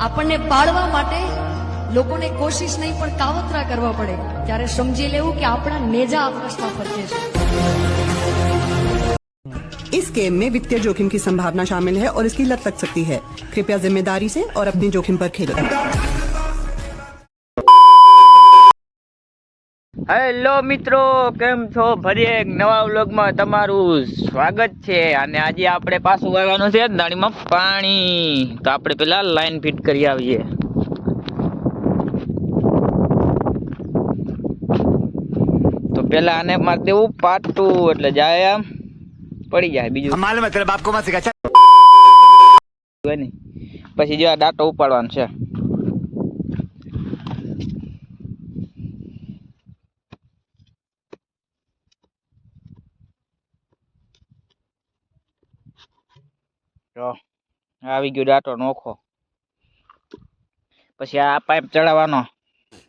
આપણને પાળવા માટે લોકોને કોશિશ નહીં પણ કાવતરા કરવા પડે ત્યારે સમજી લેવું કે આપણા નેજા આકાશમાં ફરકે છે इस गेम में वित्तीय जोखिम की संभावना शामिल है और इसकी लत लग सकती है कृपया जिम्मेदारी से और अपने जोखिम पर खेलें હેલો મિત્રો કેમ છો? ફરી એક નવા વ્લોગમાં તમારું સ્વાગત છે. અને આજે આપણે પાછું વાળવાનું છે દાણીમાં પાણી. તો આપણે પેલા લાઈન ફિટ કરી આવીએ. તો પેલા આને માર દેવું પાટું એટલે જાય આમ. પડી જાય બીજું. માલુમ પછી જેવા આ દાંટો ઉપાડવાનો છે. તો આવી ગયો દાંતો નોખો. પછી આ પાઇપ ચડાવવાનો.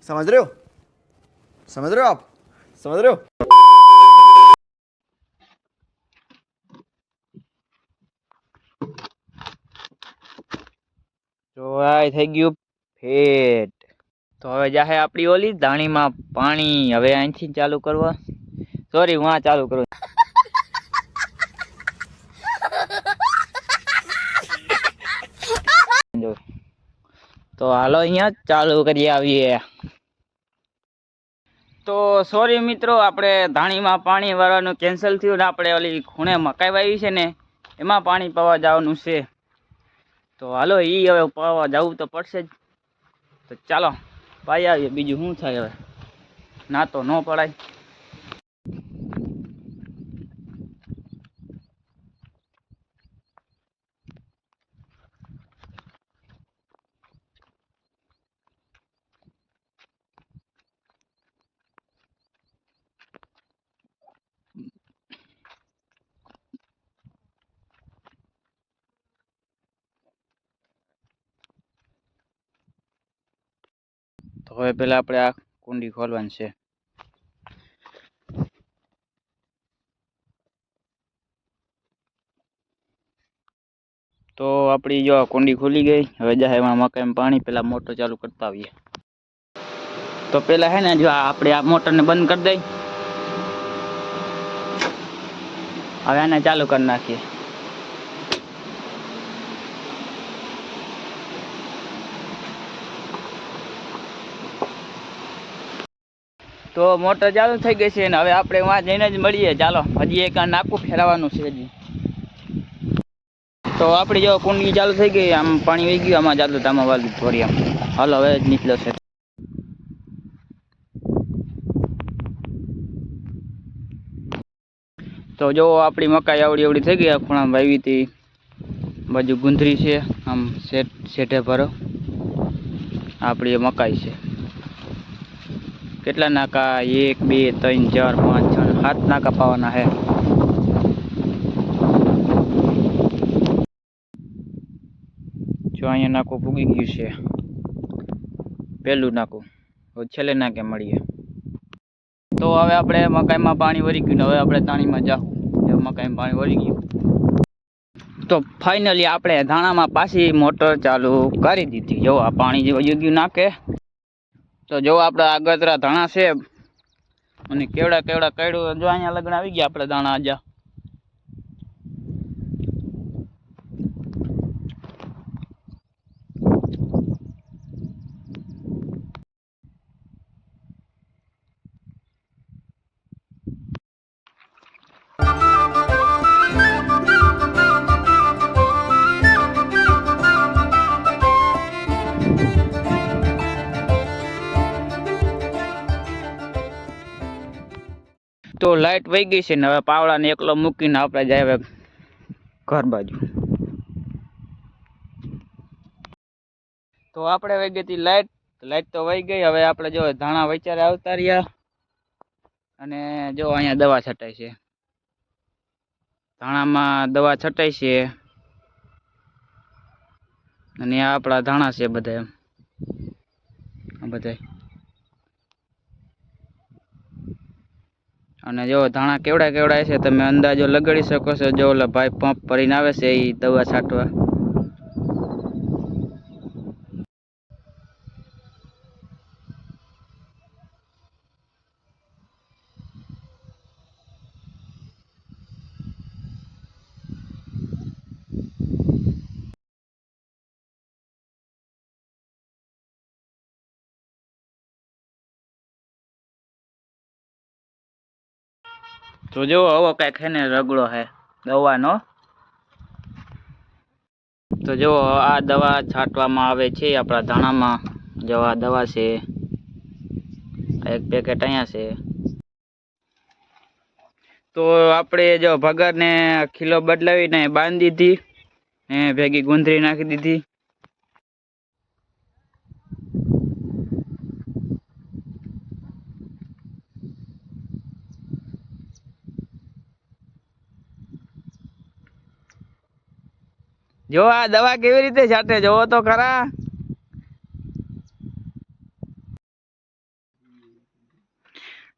સમજ રહ્યો? સમજ રહ્યો આપ? સમજ રહ્યો? થઈ ગયું ફેટ. તો હવે જાહે આપણી ઓલી દાણીમાં પાણી. હવે અહીંથી ચાલુ કરવા. સોરી હું આ ચાલુ કરું. તો હાલો અહીંયા ચાલુ કરી આવીએ. તો સોરી મિત્રો, આપણે ધાણીમાં પાણી વાળવાનું કેન્સલ થયું ને આપણે ઓલી ખૂણે મકાઈ વાવી છે ને, એમાં પાણી પાવા જવાનું છે. તો હાલો એ હવે પાવા જવું તો પડશે જ. તો ચાલો, પાઈ આવીએ, બીજું શું થાય હવે? ના તો ન પડાય તો હવે પેલા આપણે આ કુંડી ખોલવાની છે. તો આપણી જો કુંડી ખુલી ગઈ, હવે જાય એમાં મકાઈમાં પાણી, પેલા મોટર ચાલુ કરતા આવીએ. તો પેલા હે ને જો આપણે આ મોટરને બંધ કરી દઈ. હવે આને ચાલુ કરી નાખીએ. તો મોટર ચાલુ થઈ ગઈ છે ને હવે આપણે વાં જઈને જ મળીએ. ચાલો, હજી એક નાકું ફેરવવાનું છે હજી. તો આપણી જો કુંડી ચાલુ થઈ ગઈ, આમ પાણી વહી ગયું, આમાં ચાલુ આમાં વાલું થોડી આમ. હાલો, હવે જ નીકળ્યો છે. તો જો આપણી મકાઈ આવડી આવડી થઈ ગઈ, આ ખૂણામાં વાવી હતી. બાજુ ગુંદરી છે, આમ શેઠ ભરો. આપણી મકાઈ છે. કેટલા નાકા? એક, બે, ત્રણ, ચાર, પાંચ, છ, સાત નાકા પાવાના છે. જો અહીંયા નાકું ભૂગી ગયું છે. પહેલું નાકું. હવે છેલ્લે નાકે મળીએ. તો હવે આપણે મકાઈમાં પાણી વળી ગયું ને હવે આપણે તાણીમાં જાઉં મકાઈમાં પાણી વળી ગયું. તો ફાઇનલી આપણે ધાણામાં પાછી મોટર ચાલુ કરી દીધી. જો આ પાણી જે વયું ગયું નાખે. તો જો આપણે આગતરા ધાણા છે, અને કેવડા કેવડા કાઢ્યું જો અહીંયા લગ્ન આવી ગયા આપણે દાણા આજા. તો લાઈટ વહી ગઈ છે ને હવે પાવડાને એકલો મૂકીને આપણે જાય હવે ઘર બાજુ. તો આપણે વહી ગઈ હતી લાઇટ લાઈટ તો વહી ગઈ, હવે આપણે જો ધાણા વચારે આવતા રહ્યા અને જો અહીંયા દવા છટાય છે. ધાણામાં દવા છટાય છે અને આ આપણા ધાણા છે બધા એમ. બધા અને જો ધાણા કેવડા કેવડા છે, તમે અંદાજો લગાડી શકો છો. જો ઓલા ભાઈ પંપ ભરીને આવે છે એ દવા છાંટવા. તો જો આવો કંઈક હે ને રગડો હે દવાનો. તો જો આ દવા છાંટવામાં આવે છે, આપણા ધાણામાં. જો આ દવા છે એક પેકેટ અહીંયા છે. તો આપણે જો ભગરને ખીલો બદલાવીને બાંધી દીધી ભેગી ગુંદરી નાખી દીધી. જો આ દવા કેવી રીતે છાંટે જોવો તો ખરા.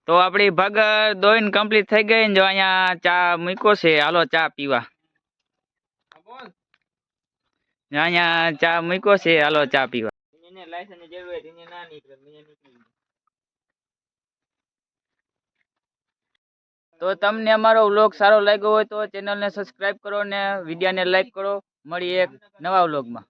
તો આપણી ભગર દોઈન કમ્પ્લીટ થઈ ગઈ ને જો અહીંયા ચા મૂક્યો છે. હાલો ચા પીવા. અહીંયા ચા મૂક્યો છે હાલો ચા પીવા. તો તમને અમારો વ્લોગ સારો લાગ્યો હોય તો ચેનલને સબસ્ક્રાઇબ કરો ને વિડીયોને લાઈક કરો. મળીએ એક નવા વ્લોગમાં.